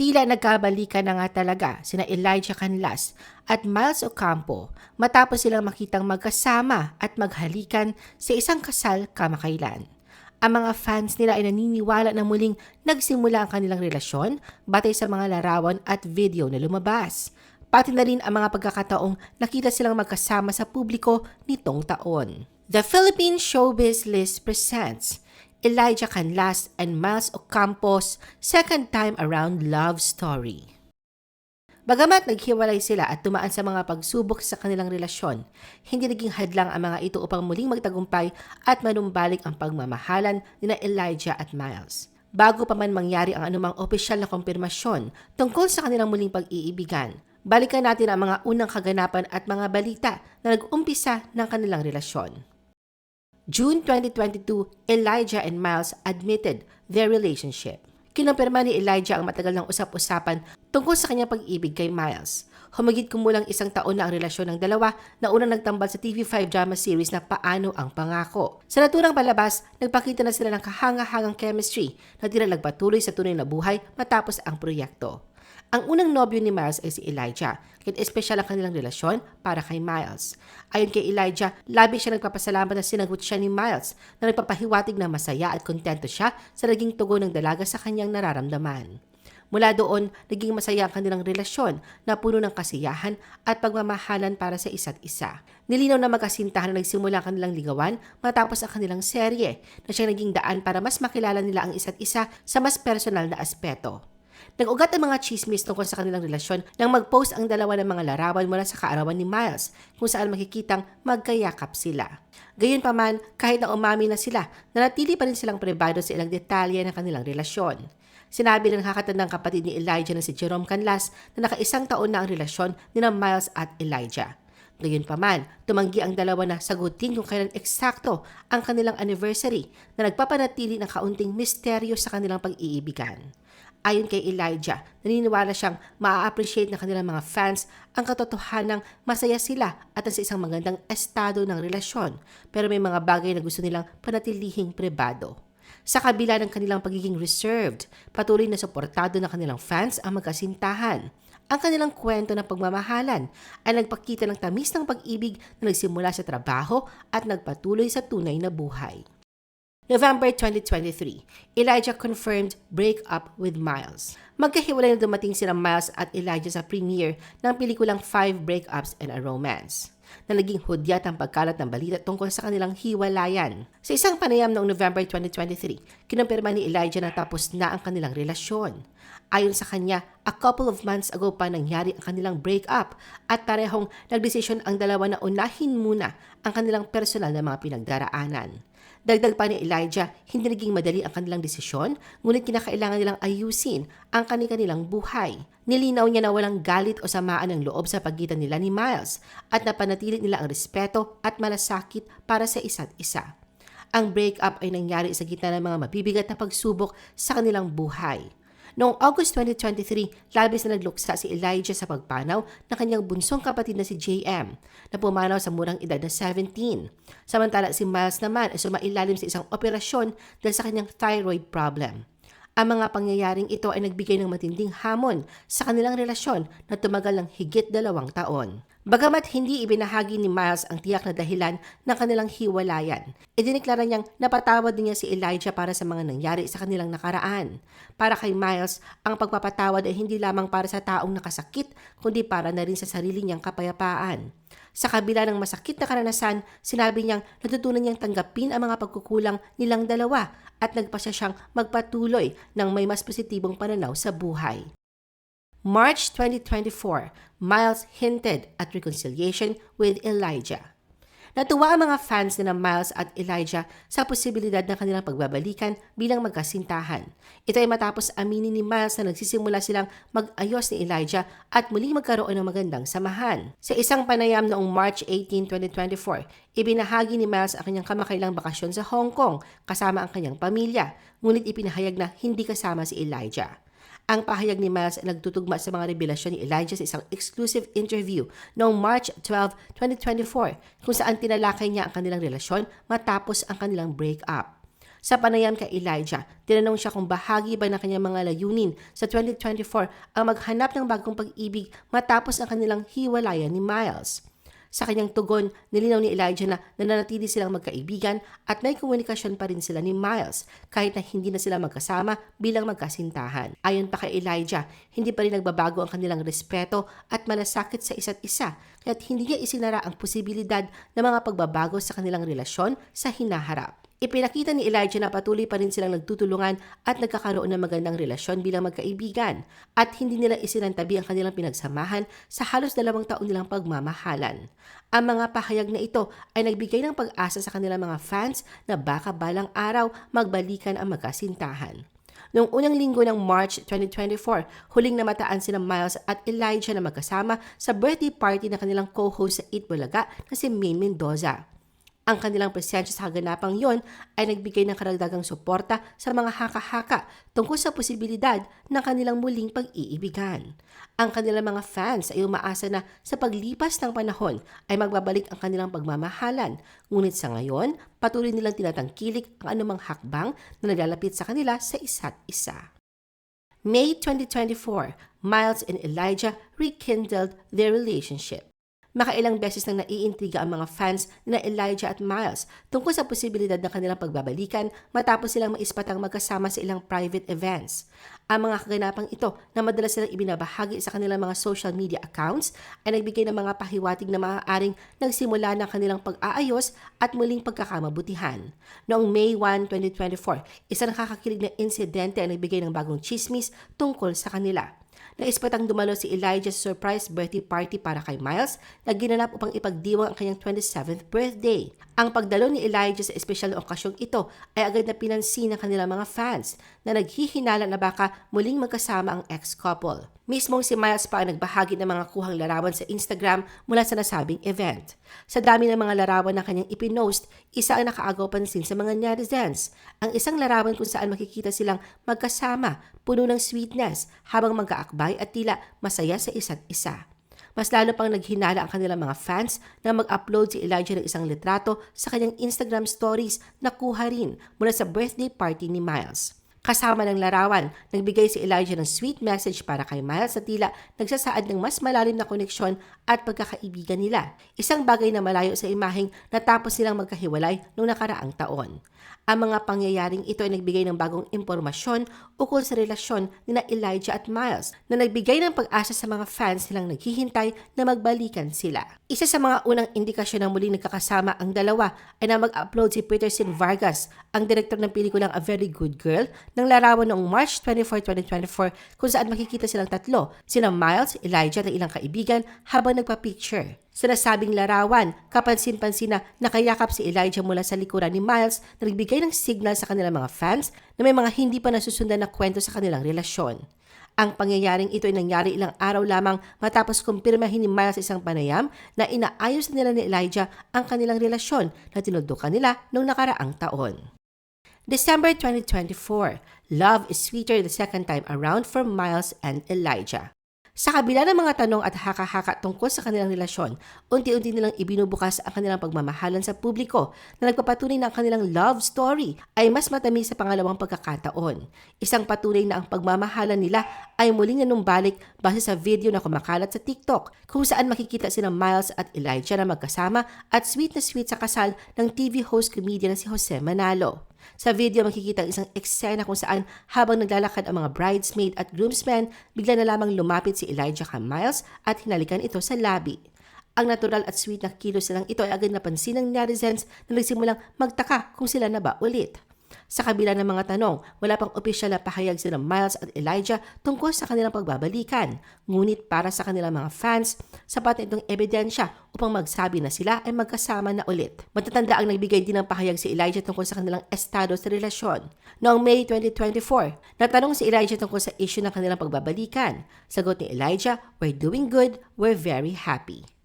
Tila nagkabalikan na nga talaga sina Elijah Canlas at Miles Ocampo matapos silang makitang magkasama at maghalikan sa isang kasal kamakailan. Ang mga fans nila ay naniniwala na muling nagsimula ang kanilang relasyon batay sa mga larawan at video na lumabas. Pati na rin ang mga pagkakataong nakita silang magkasama sa publiko nitong taon. The Philippine Showbiz List presents Elijah Canlas and Miles Ocampo's second time around love story. Bagamat naghiwalay sila at tumaan sa mga pagsubok sa kanilang relasyon, hindi naging hadlang ang mga ito upang muling magtagumpay at manumbalik ang pagmamahalan ni Elijah at Miles. Bago pa man mangyari ang anumang opisyal na kumpirmasyon tungkol sa kanilang muling pag-iibigan, balikan natin ang mga unang kaganapan at mga balita na nag-umpisa ng kanilang relasyon. June 2022, Elijah and Miles admitted their relationship. Kinumpirma ni Elijah ang matagal ng usap-usapan tungkol sa kanyang pag-ibig kay Miles. Humigit kumulang isang taon na ang relasyon ng dalawa na unang nagtambal sa TV5 drama series na Paano ang Pangako. Sa naturang palabas, nagpakita na sila ng kahanga-hangang chemistry na tila nagpatuloy sa tunay na buhay matapos ang proyekto. Ang unang nobyo ni Miles ay si Elijah, kaya espesyal ang kanilang relasyon para kay Miles. Ayon kay Elijah, labi siya nagpapasalamat na sinagot siya ni Miles na nagpapahiwatig na masaya at kontento siya sa naging tugon ng dalaga sa kanyang nararamdaman. Mula doon, naging masaya ang kanilang relasyon na puno ng kasiyahan at pagmamahalan para sa isa't isa. Nilinaw na magkasintahan na nagsimula ang kanilang ligawan matapos ang kanilang serye na siyang naging daan para mas makilala nila ang isa't isa sa mas personal na aspeto. Nag-ugat ang mga chismis tungkol sa kanilang relasyon nang mag-post ang dalawa ng mga larawan mula sa kaarawan ni Miles kung saan makikitang magkayakap sila. Gayunpaman, kahit na umami na sila, nanatili pa rin silang pribado sa ilang detalye ng kanilang relasyon. Sinabi ng nakakatandang kapatid ni Elijah na si Jerome Canlas na nakaisang taon na ang relasyon ni Miles at Elijah. Gayunpaman, tumanggi ang dalawa na sagutin kung kailan eksakto ang kanilang anniversary na nagpapanatili ng kaunting misteryo sa kanilang pag-iibigan. Ayon kay Elijah, naniniwala siyang maa-appreciate ng kanilang mga fans ang katotohanang masaya sila at sa isang magandang estado ng relasyon pero may mga bagay na gusto nilang panatilihing pribado. Sa kabila ng kanilang pagiging reserved, patuloy na suportado ng kanilang fans ang magkasintahan. Ang kanilang kwento ng pagmamahalan ay nagpakita ng tamis ng pag-ibig na nagsimula sa trabaho at nagpatuloy sa tunay na buhay. November 2023, Elijah confirmed breakup with Miles. Magkahiwalay na dumating sila Miles at Elijah sa premiere ng pelikulang Five Breakups and a Romance na naging hudyat ang pagkalat ng balita tungkol sa kanilang hiwalayan. Sa isang panayam noong November 2023, kinumpirma ni Elijah na tapos na ang kanilang relasyon. Ayon sa kanya, a couple of months ago pa nangyari ang kanilang breakup at parehong nagdesisyon ang dalawa na unahin muna ang kanilang personal na mga pinagdaraanan. Dagdag pa ni Elijah, hindi naging madali ang kanilang desisyon, ngunit kinakailangan nilang ayusin ang kanilang buhay. Nilinaw niya na walang galit o samaan ng loob sa pagitan nila ni Miles at napanatili nila ang respeto at malasakit para sa isa't isa. Ang breakup ay nangyari sa gitna ng mga mabibigat na pagsubok sa kanilang buhay. Noong August 2023, labis na nagluksa si Elijah sa pagpanaw ng kanyang bunsong kapatid na si JM na pumanaw sa murang edad na 17. Samantala si Miles naman ay sumailalim sa isang operasyon dahil sa kanyang thyroid problem. Ang mga pangyayaring ito ay nagbigay ng matinding hamon sa kanilang relasyon na tumagal ng higit dalawang taon. Bagamat hindi ibinahagi ni Miles ang tiyak na dahilan ng kanilang hiwalayan, idiniklara niyang napatawad niya si Elijah para sa mga nangyari sa kanilang nakaraan. Para kay Miles, ang pagpapatawad ay hindi lamang para sa taong nakasakit, kundi para na rin sa sarili niyang kapayapaan. Sa kabila ng masakit na karanasan, sinabi niyang natutunan niyang tanggapin ang mga pagkukulang nilang dalawa at nagpasya siyang magpatuloy ng may mas positibong pananaw sa buhay. March 2024, Miles hinted at reconciliation with Elijah. Natuwa ang mga fans ni Miles at Elijah sa posibilidad ng kanilang pagbabalikan bilang magkasintahan. Ito ay matapos aminin ni Miles na nagsisimula silang mag-ayos ni Elijah at muling magkaroon ng magandang samahan. Sa isang panayam noong March 18, 2024, ibinahagi ni Miles ang kanyang kamakailang bakasyon sa Hong Kong kasama ang kanyang pamilya, ngunit ipinahayag na hindi kasama si Elijah. Ang pahayag ni Miles ay nagtutugma sa mga revelasyon ni Elijah sa isang exclusive interview noong March 12, 2024 kung saan tinalakay niya ang kanilang relasyon matapos ang kanilang breakup. Sa panayam kay Elijah, tinanong siya kung bahagi ba ng kanyang mga layunin sa 2024 ang maghanap ng bagong pag-ibig matapos ang kanilang hiwalayan ni Miles. Sa kanyang tugon, nilinaw ni Elijah na nananatili silang magkaibigan at may komunikasyon pa rin sila ni Miles kahit na hindi na sila magkasama bilang magkasintahan. Ayon pa kay Elijah, hindi pa rin nagbabago ang kanilang respeto at malasakit sa isa't isa kaya't hindi niya isinara ang posibilidad ng mga pagbabago sa kanilang relasyon sa hinaharap. Ipinakita ni Elijah na patuloy pa rin silang nagtutulungan at nagkakaroon ng magandang relasyon bilang magkaibigan at hindi nila isinantabi ang kanilang pinagsamahan sa halos dalawang taon nilang pagmamahalan. Ang mga pahayag na ito ay nagbigay ng pag-asa sa kanilang mga fans na baka balang araw magbalikan ang magkasintahan. Noong unang linggo ng March 2024, huling namataan sina Miles at Elijah na magkasama sa birthday party ng kanilang co-host sa Eat Bulaga na si Maine Mendoza. Ang kanilang presensya sa kaganapang yon ay nagbigay ng karagdagang suporta sa mga haka-haka tungkol sa posibilidad ng kanilang muling pag-iibigan. Ang kanilang mga fans ay umaasa na sa paglipas ng panahon ay magbabalik ang kanilang pagmamahalan. Ngunit sa ngayon, patuloy nilang tinatangkilik ang anumang hakbang na naglalapit sa kanila sa isa't isa. May 2024, Miles and Elijah rekindled their relationship. Makailang beses nang naiintriga ang mga fans na Elijah at Miles tungkol sa posibilidad ng kanilang pagbabalikan matapos silang maispatang magkasama sa ilang private events. Ang mga kaganapang ito na madalas silang ibinabahagi sa kanilang mga social media accounts ay nagbigay ng mga pahiwatig na maaaring nagsimula ng kanilang pag-aayos at muling pagkakamabutihan. Noong May 1, 2024, isang nakakakilig na insidente ang nagbigay ng bagong chismis tungkol sa kanila. Naispatang dumalo si Elijah sa surprise birthday party para kay Miles na ginanap upang ipagdiwang ang kanyang 27th birthday. Ang pagdalo ni Elijah sa espesyal na okasyong ito ay agad na pinansin ng kanilang mga fans na naghihinala na baka muling magkasama ang ex-couple. Mismong si Miles pa ang nagbahagi ng mga kuhang larawan sa Instagram mula sa nasabing event. Sa dami ng mga larawan na kanyang ipinost, isa ang nakaagaw pansin sa mga netizens. Ang isang larawan kung saan makikita silang magkasama, puno ng sweetness, habang mag-aakbay at tila masaya sa isa't isa. Mas lalo pang naghinala ang kanilang mga fans na mag-upload si Elijah ng isang litrato sa kanyang Instagram stories na kuha rin mula sa birthday party ni Miles. Kasama ng larawan, nagbigay si Elijah ng sweet message para kay Miles sa tila nagsasaad ng mas malalim na koneksyon at pagkakaibigan nila. Isang bagay na malayo sa imaheng natapos silang magkahiwalay noong nakaraang taon. Ang mga pangyayaring ito ay nagbigay ng bagong impormasyon ukol sa relasyon ni na Elijah at Miles na nagbigay ng pag-asa sa mga fans nilang naghihintay na magbalikan sila. Isa sa mga unang indikasyon na muling nagkakasama ang dalawa ay na mag-upload si Peterson Vargas, ang direktor ng pelikulang A Very Good Girl, ng larawan noong March 24, 2024 kung saan makikita silang tatlo, sina Miles, Elijah at ilang kaibigan habang nagpa-picture. Sa nasabing larawan, kapansin-pansin na nakayakap si Elijah mula sa likuran ni Miles na nagbigay ng signal sa kanilang mga fans na may mga hindi pa nasusundan na kwento sa kanilang relasyon. Ang pangyayaring ito ay nangyari ilang araw lamang matapos kumpirmahin ni Miles sa isang panayam na inaayos nila ni Elijah ang kanilang relasyon na tinuldukan nila noong nakaraang taon. December 2024, Love is Sweeter the second time around for Miles and Elijah. Sa kabila ng mga tanong at haka-haka tungkol sa kanilang relasyon, unti-unti nilang ibinubukas ang kanilang pagmamahalan sa publiko na nagpapatunay na ang kanilang love story ay mas matamis sa pangalawang pagkakataon. Isang patunay na ang pagmamahalan nila ay muling nanumbalik base sa video na kumakalat sa TikTok kung saan makikita sina Miles at Elijah na magkasama at sweet na sweet sa kasal ng TV host comedian na si Jose Manalo. Sa video makikita ang isang eksena kung saan habang naglalakad ang mga bridesmaid at groomsmen, bigla na lamang lumapit si Elijah kay Miles at hinalikan ito sa labi. Ang natural at sweet na kilos lang ito ay agad napansin ng netizens na nagsimulang magtaka kung sila na ba ulit. Sa kabila ng mga tanong, wala pang opisyal na pahayag sila Miles at Elijah tungkol sa kanilang pagbabalikan. Ngunit para sa kanilang mga fans, sapat na itong ebidensya upang magsabi na sila ay magkasama na ulit. Matatanda ang nagbigay din ng pahayag si Elijah tungkol sa kanilang estado sa relasyon. Noong May 2024, natanong si Elijah tungkol sa issue ng kanilang pagbabalikan. Sagot ni Elijah, We're doing good, we're very happy.